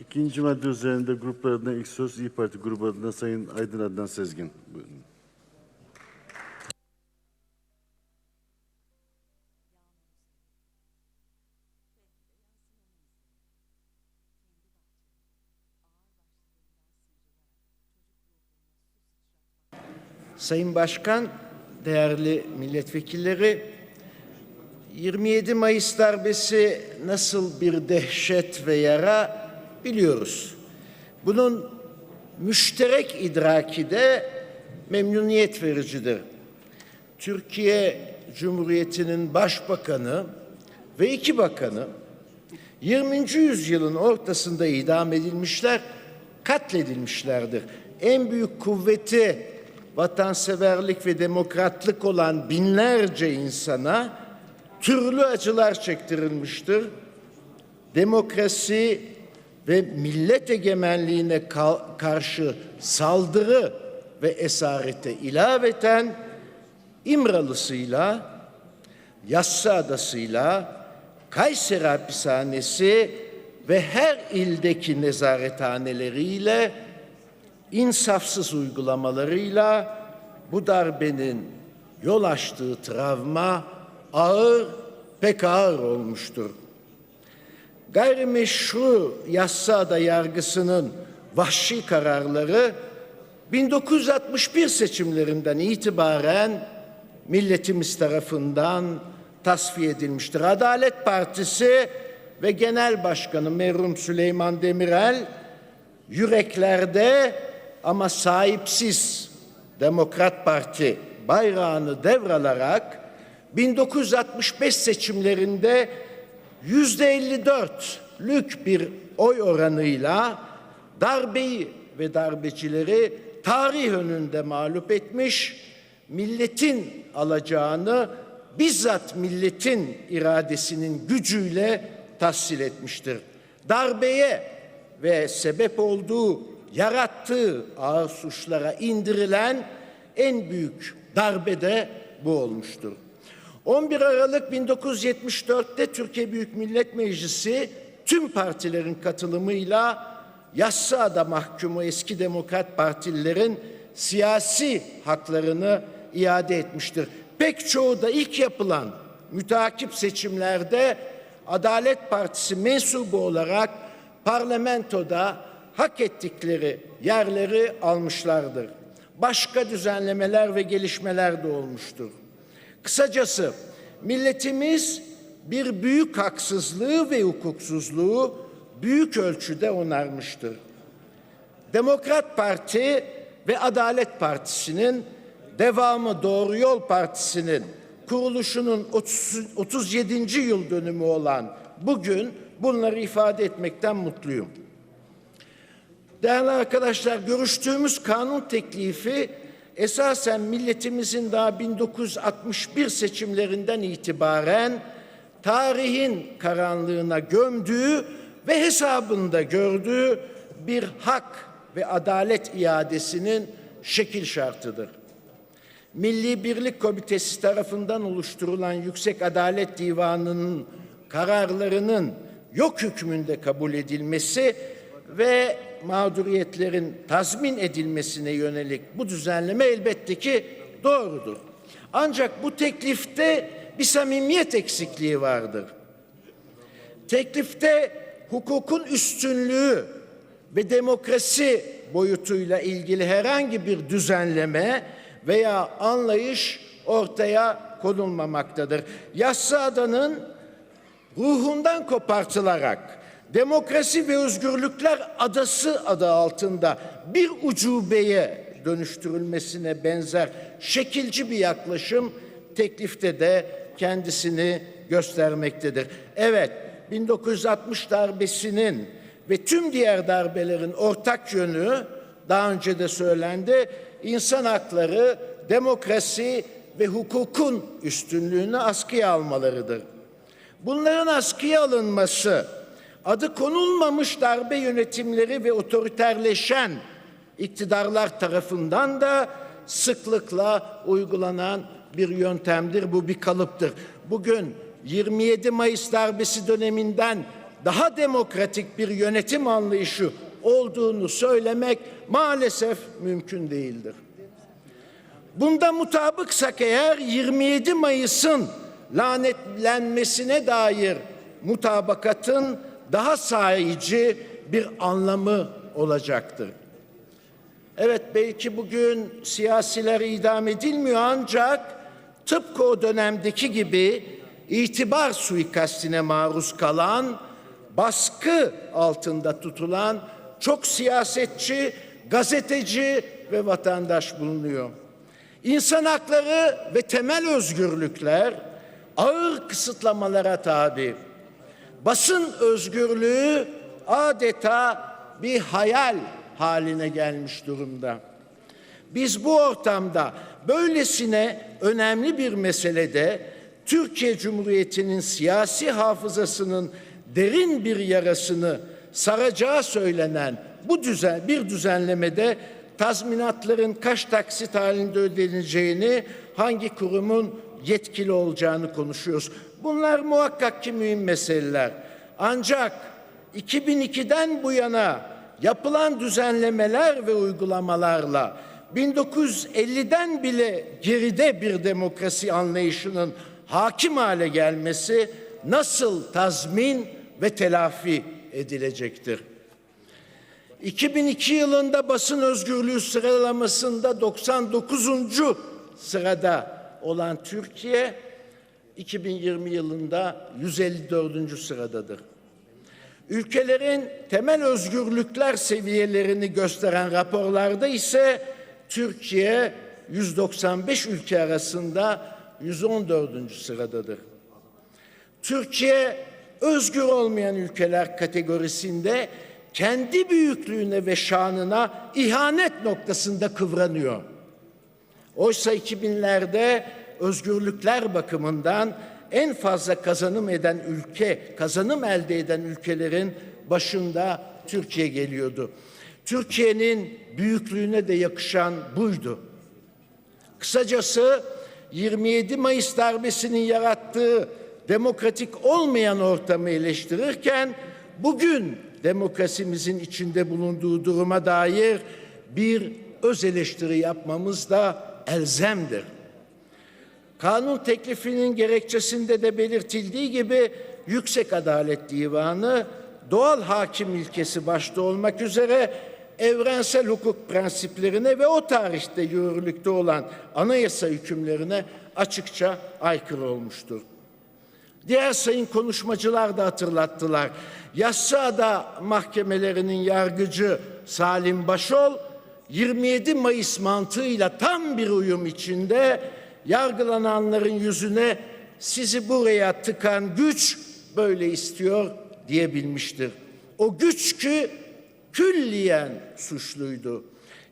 İkinci madde üzerinde gruplar adına ilk söz İyi Parti grubu adına Sayın Aydın Adnan Sezgin. Buyurun. Sayın Başkan, değerli milletvekilleri, 27 Mayıs darbesi nasıl bir dehşet ve yara biliyoruz. Bunun müşterek idraki de memnuniyet vericidir. Türkiye Cumhuriyeti'nin başbakanı ve iki bakanı 20. yüzyılın ortasında idam edilmişler, katledilmişlerdir. En büyük kuvveti vatanseverlik ve demokratlık olan binlerce insana türlü acılar çektirilmiştir. Demokrasi ve millet egemenliğine ka- karşı saldırı ve esarete ilaveten İmralısıyla, Yassı Adası'yla, Kayseri Hapishanesi ve her ildeki nezarethaneleriyle insafsız uygulamalarıyla bu darbenin yol açtığı travma ağır, pek ağır olmuştur. Gayrimeşru Yassıada yargısının vahşi kararları 1961 seçimlerinden itibaren milletimiz tarafından tasfiye edilmiştir. Adalet Partisi ve Genel Başkanı merhum Süleyman Demirel yüreklerde ama sahipsiz Demokrat Parti bayrağını devralarak 1965 seçimlerinde yüzde 54'lük bir oy oranıyla darbeyi ve darbecileri tarih önünde mağlup etmiş, milletin alacağını bizzat milletin iradesinin gücüyle tahsil etmiştir. Darbeye ve sebep olduğu, yarattığı ağır suçlara indirilen en büyük darbe de bu olmuştur. 11 Aralık 1974'te Türkiye Büyük Millet Meclisi tüm partilerin katılımıyla Yassıada mahkumu eski Demokrat Partililerin siyasi haklarını iade etmiştir. Pek çoğu da ilk yapılan müteakip seçimlerde Adalet Partisi mensubu olarak parlamentoda hak ettikleri yerleri almışlardır. Başka düzenlemeler ve gelişmeler de olmuştur. Kısacası milletimiz bir büyük haksızlığı ve hukuksuzluğu büyük ölçüde onarmıştır. Demokrat Parti ve Adalet Partisi'nin devamı Doğru Yol Partisi'nin kuruluşunun 30, 37. yıl dönümü olan bugün bunları ifade etmekten mutluyum. Değerli arkadaşlar, görüştüğümüz kanun teklifi esasen milletimizin daha 1961 seçimlerinden itibaren tarihin karanlığına gömdüğü ve hesabında gördüğü bir hak ve adalet iadesinin şekil şartıdır. Milli Birlik Komitesi tarafından oluşturulan Yüksek Adalet Divanı'nın kararlarının yok hükmünde kabul edilmesi ve mağduriyetlerin tazmin edilmesine yönelik bu düzenleme elbette ki doğrudur. Ancak bu teklifte bir samimiyet eksikliği vardır. Teklifte hukukun üstünlüğü ve demokrasi boyutuyla ilgili herhangi bir düzenleme veya anlayış ortaya konulmamaktadır. Yassıada'nın ruhundan kopartılarak Demokrasi ve Özgürlükler Adası adı altında bir ucubeye dönüştürülmesine benzer şekilci bir yaklaşım teklifte de kendisini göstermektedir. Evet, 1960 darbesinin ve tüm diğer darbelerin ortak yönü daha önce de söylendi. insan hakları, demokrasi ve hukukun üstünlüğünü askıya almalarıdır. Bunların askıya alınması adı konulmamış darbe yönetimleri ve otoriterleşen iktidarlar tarafından da sıklıkla uygulanan bir yöntemdir. Bu bir kalıptır. Bugün 27 Mayıs darbesi döneminden daha demokratik bir yönetim anlayışı olduğunu söylemek maalesef mümkün değildir. Bunda mutabıksak eğer 27 Mayıs'ın lanetlenmesine dair mutabakatın daha sahici bir anlamı olacaktır. Evet belki bugün siyasiler idam edilmiyor ancak tıpkı o dönemdeki gibi itibar suikastine maruz kalan, baskı altında tutulan çok siyasetçi, gazeteci ve vatandaş bulunuyor. İnsan hakları ve temel özgürlükler ağır kısıtlamalara tabi. Basın özgürlüğü adeta bir hayal haline gelmiş durumda. Biz bu ortamda böylesine önemli bir meselede Türkiye Cumhuriyeti'nin siyasi hafızasının derin bir yarasını saracağı söylenen bu düzen bir düzenlemede tazminatların kaç taksit halinde ödeneceğini, hangi kurumun yetkili olacağını konuşuyoruz. Bunlar muhakkak ki mühim meseleler. Ancak 2002'den bu yana yapılan düzenlemeler ve uygulamalarla 1950'den bile geride bir demokrasi anlayışının hakim hale gelmesi nasıl tazmin ve telafi edilecektir? 2002 yılında basın özgürlüğü sıralamasında 99. sırada olan Türkiye 2020 yılında 154. sıradadır. Ülkelerin temel özgürlükler seviyelerini gösteren raporlarda ise Türkiye 195 ülke arasında 114. sıradadır. Türkiye özgür olmayan ülkeler kategorisinde kendi büyüklüğüne ve şanına ihanet noktasında kıvranıyor. Oysa 2000'lerde özgürlükler bakımından en fazla kazanım eden ülke, kazanım elde eden ülkelerin başında Türkiye geliyordu. Türkiye'nin büyüklüğüne de yakışan buydu. Kısacası 27 Mayıs darbesinin yarattığı demokratik olmayan ortamı eleştirirken bugün demokrasimizin içinde bulunduğu duruma dair bir öz eleştiri yapmamız da elzemdir. Kanun teklifinin gerekçesinde de belirtildiği gibi Yüksek Adalet Divanı doğal hakim ilkesi başta olmak üzere evrensel hukuk prensiplerine ve o tarihte yürürlükte olan anayasa hükümlerine açıkça aykırı olmuştur. Diğer sayın konuşmacılar da hatırlattılar. Yassıada mahkemelerinin yargıcı Salim Başol 27 Mayıs mantığıyla tam bir uyum içinde yargılananların yüzüne sizi buraya tıkan güç böyle istiyor diyebilmiştir. O güç ki külliyen suçluydu.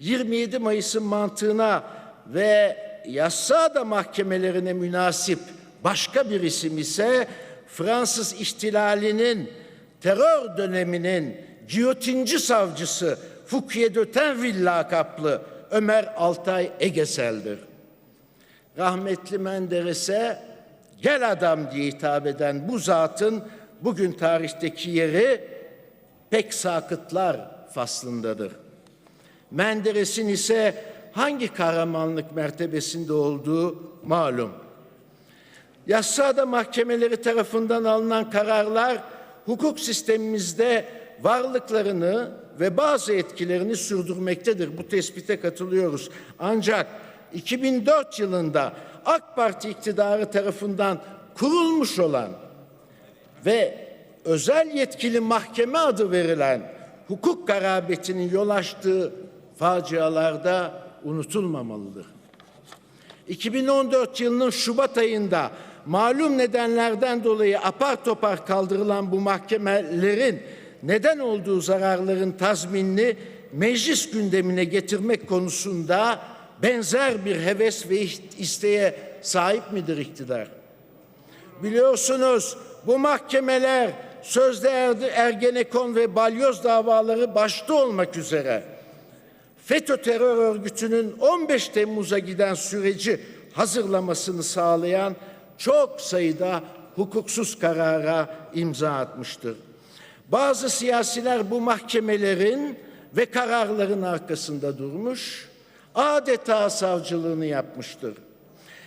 27 Mayıs'ın mantığına ve Yassıada mahkemelerine münasip başka bir isim ise Fransız ihtilalinin terör döneminin giyotinci savcısı Fouquier de Tinville lakaplı Ömer Altay Egesel'dir. Rahmetli Menderes'e gel adam diye hitap eden bu zatın bugün tarihteki yeri pek sakıtlar faslındadır. Menderes'in ise hangi kahramanlık mertebesinde olduğu malum. Yassıada mahkemeleri tarafından alınan kararlar hukuk sistemimizde varlıklarını ve bazı etkilerini sürdürmektedir. Bu tespite katılıyoruz. Ancak 2004 yılında AK Parti iktidarı tarafından kurulmuş olan ve özel yetkili mahkeme adı verilen hukuk garabetinin yol açtığı facialarda unutulmamalıdır. 2014 yılının Şubat ayında malum nedenlerden dolayı apar topar kaldırılan bu mahkemelerin neden olduğu zararların tazminini meclis gündemine getirmek konusunda benzer bir heves ve isteğe sahip midir iktidar? Biliyorsunuz bu mahkemeler sözde Ergenekon ve Balyoz davaları başta olmak üzere FETÖ terör örgütünün 15 Temmuz'a giden süreci hazırlamasını sağlayan çok sayıda hukuksuz karara imza atmıştır. Bazı siyasiler bu mahkemelerin ve kararların arkasında durmuş, adeta savcılığını yapmıştır.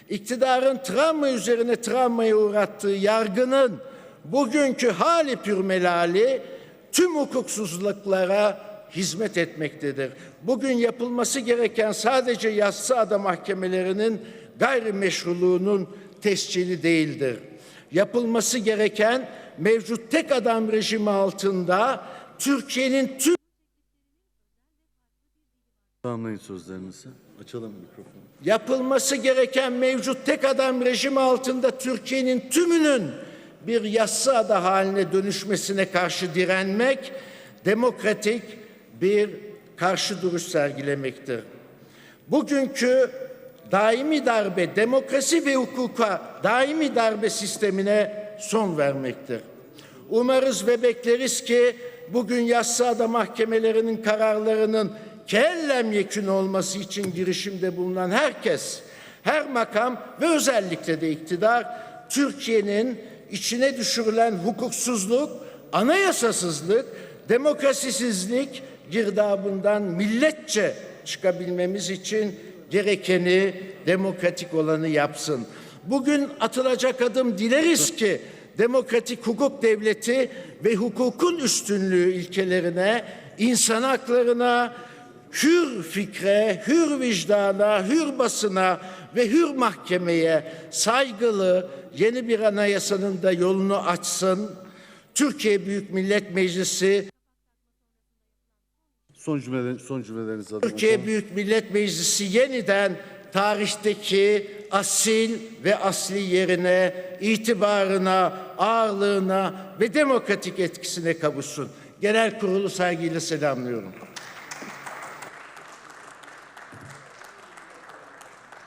İktidarın travma üzerine travmaya uğrattığı yargının bugünkü hali pürmelali tüm hukuksuzluklara hizmet etmektedir. Bugün yapılması gereken sadece yassıada mahkemelerinin gayrimeşruluğunun tescili değildir. Yapılması gereken mevcut tek adam rejimi altında Türkiye'nin tüm Tamamlayın sözlerinizi. Açalım mikrofonu. yapılması gereken mevcut tek adam rejimi altında Türkiye'nin tümünün bir yassıada haline dönüşmesine karşı direnmek, demokratik bir karşı duruş sergilemektir. Bugünkü daimi darbe, demokrasi ve hukuka daimi darbe sistemine son vermektir. Umarız ve bekleriz ki bugün yassıada mahkemelerinin kararlarının kellem yekün olması için girişimde bulunan herkes, her makam ve özellikle de iktidar Türkiye'nin içine düşürülen hukuksuzluk, anayasasızlık, demokrasisizlik girdabından milletçe çıkabilmemiz için gerekeni demokratik olanı yapsın. Bugün atılacak adım dileriz ki demokratik hukuk devleti ve hukukun üstünlüğü ilkelerine, insan haklarına, hür fikre, hür vicdana, hür basına ve hür mahkemeye saygılı yeni bir anayasanın da yolunu açsın. Türkiye Büyük Millet Meclisi Son cümleler, son cümlelerinizi alalım. Türkiye Büyük Millet Meclisi yeniden tarihteki asil ve asli yerine, itibarına, ağırlığına ve demokratik etkisine kavuşsun. Genel kurulu saygıyla selamlıyorum.